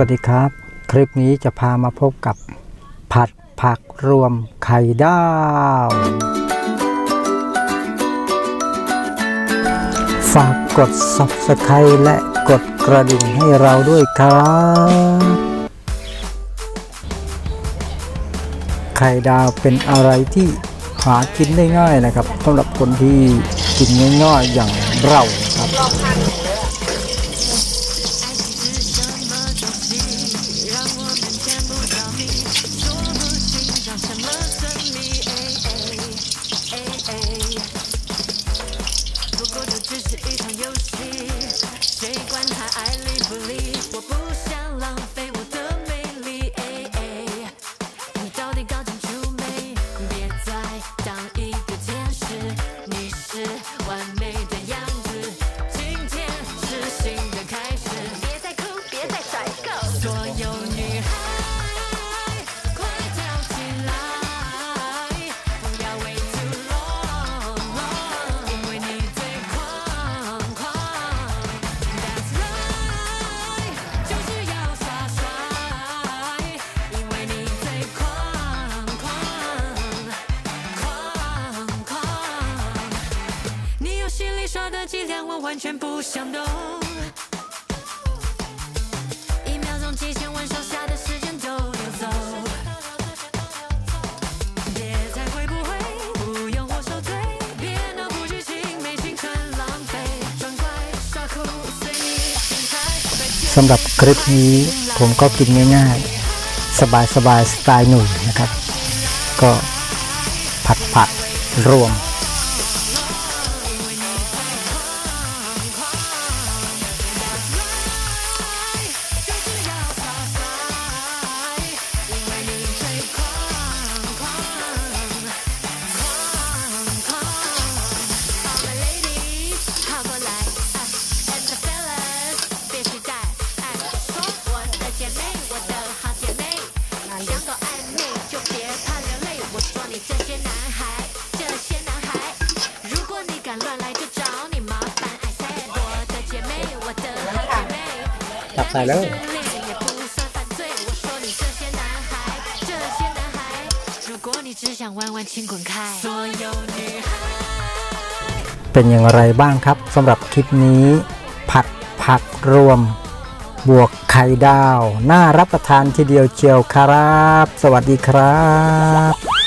วัสดีครับ คลิปนี้จะพามาพบกับผัดผักรวมไข่ดาว ฝากกด subscribe และกดกระดิ่งให้เราด้วยครับ ไข่ดาวเป็นอะไรที่หากินได้ง่ายนะครับสำหรับคนที่กินง่ายๆอย่างเราครับ 是一场游戏，谁管他爱理不理？我不想浪费我的魅力。你到底搞清楚没？别再当你游戏里耍的伎俩，我完全不想懂。一秒钟几千万上下的时间都流走。别再会不会，不用我受罪，别脑补剧情，没青春浪费，装乖耍酷随你精彩。 สำหรับคลิปนี้ผมก็กินง่ายๆ สบายๆ สไตล์หนุ่ยนะครับ ก็ผัดผักรวม ตับใส่แล้ว。เป็นอย่างไรบ้างครับสำหรับคลิปนี้ ผัดผักรวม บวกไข่ดาว น่ารับประทานทีเดียวเชียวครับ สวัสดีครับ